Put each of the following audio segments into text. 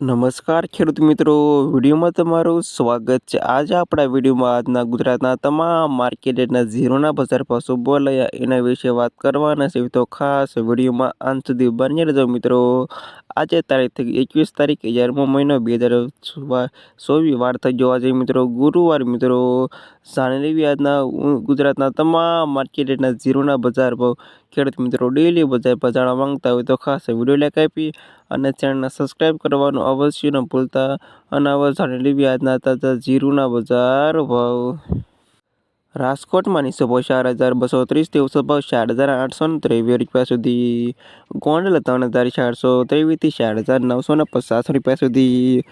નમસ્કાર ખેડૂત મિત્રો, વિડીયોમાં તમારું સ્વાગત છે. આજે આપણા વિડીયોમાં આજના ગુજરાતના તમામ માર્કેટના ઝીરોના બજાર ભાવ શું બોલાયા એના વિશે વાત કરવાના છે. તો ખાસ વિડીયોમાં અંત સુધી બની રહેજો મિત્રો. આજે તારીખ એકવીસ તારીખ, અગિયારમો મહિનો, બે હજાર ચોવીસ વાર થઈ જોવા જઈએ મિત્રો, ગુરુવાર મિત્રો, જાણી આજના ગુજરાતના તમામ માર્કેટના ઝીરોના બજાર ભાવ. ખેડૂત મિત્રો ડેલી બજાર પર જાણવા માંગતા હોય તો ખાસ વીડિયો લાઈક આપી અને ચેનલને સબસ્ક્રાઈબ કરવાનું અવશ્ય ન ભૂલતા. અને હવે જાણી લેવી આજના તાજા જીરુના બજાર ભાવ. રાજકોટમાં નીચો ચાર હજાર બસો ત્રીસથી ઊંચો ભાવ ચાર હજાર આઠસો ને ત્રેવીસ રૂપિયા સુધી. ગોંડલ ત્રણ હજાર ચારસો ત્રેવીસથી ચાર હજાર નવસો ને પચાસ રૂપિયા સુધી.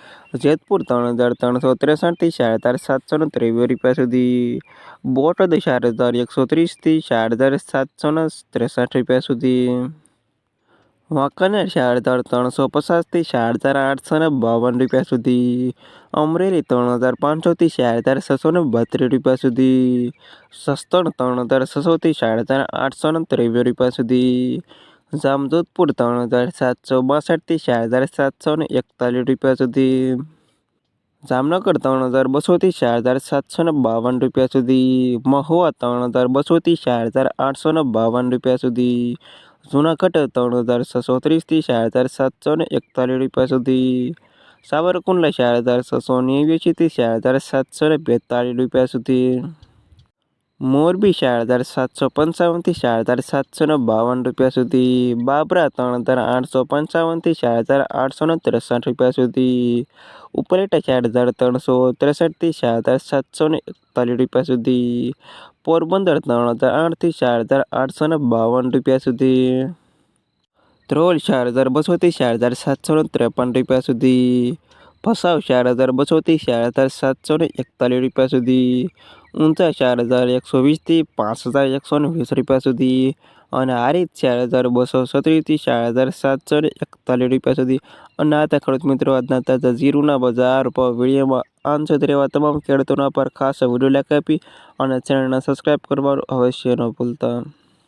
જેતપુર ત્રણ હજાર ત્રણસો ત્રેસઠથી ચાર હજાર સાતસો ને ત્રેવીસ રૂપિયા સુધી. બોટાદ ચાર હજાર એકસો ત્રીસથી ચાર હજાર સાતસો ને ત્રેસઠ રૂપિયા સુધી. વાંકાનેર ચાર ત્રણસો પચાસથી હજાર આઠસો ને બાવન રૂપિયા સુધી. અમરેલી ત્રણ હજાર પાંચસોથી હજાર છસો ને બત્રીસ રૂપિયા સુધી. સસ્તણ ત્રણ હજાર છસોથી હજાર આઠસો ને ત્રેવીસ રૂપિયા સુધી. જામજોધપુર ત્રણ હજાર સાતસો બાસઠથી હજાર સાતસો ને એકતાલીસ રૂપિયા સુધી. જામનગર ત્રણ હજાર બસોથી ચાર હજાર સાતસો ને બાવન રૂપિયા સુધી. મહુવા ત્રણ હજાર બસોથી ચાર હજાર આઠસો ને બાવન રૂપિયા સુધી. જૂનાગઢ ત્રણ હજાર છસો ત્રીસથી ચાર હજાર સાતસો ને એકતાલીસ રૂપિયા સુધી. સાવરકુંડલા ચાર હજાર છસો નેવ્યાસીથી ચાર હજાર સાતસો ને બેતાલીસ રૂપિયા સુધી. મોરબી ચાર હજાર સાતસો પંચાવનથી ચાર હજાર સાતસો ને બાવન રૂપિયા સુધી. બાબરા ત્રણ હજાર આઠસો પંચાવનથી ચાર હજાર આઠસો ને ત્રેસઠ રૂપિયા સુધી. ઉપલેટા ચાર હજાર ત્રણસો ત્રેસઠથી ચાર હજાર સાતસો ને એકતાલીસ રૂપિયા સુધી. પોરબંદર ત્રણ હજાર આઠથી ચાર હજાર આઠસો ને બાવન રૂપિયા સુધી. ધ્રોલ ચાર હજાર બસોથી ચાર હજાર સાતસો ને ત્રેપન રૂપિયા સુધી. ભસાવ ચાર હજાર બસોથી ચાર હજાર સાતસો ને એકતાલીસ રૂપિયા સુધી. ઊંચા ચાર હજાર એકસો વીસથી પાંચ હજાર એકસો ને વીસ રૂપિયા સુધી. અને આ રીત ચાર હજાર બસો સત્રીસથી ચાર હજાર સાતસો ને એકતાલીસ રૂપિયા સુધી. અને આ ખેડૂત મિત્રો આજના તાજા જીરુના બજાર પર વિડીયોમાં આંશત રહેવા તમામ ખેડૂતોના પર ખાસ વીડિયો લાઈક આપી. અને ચેનલને સબસ્ક્રાઈબ કરવાનું અવશ્ય ન ભૂલતા.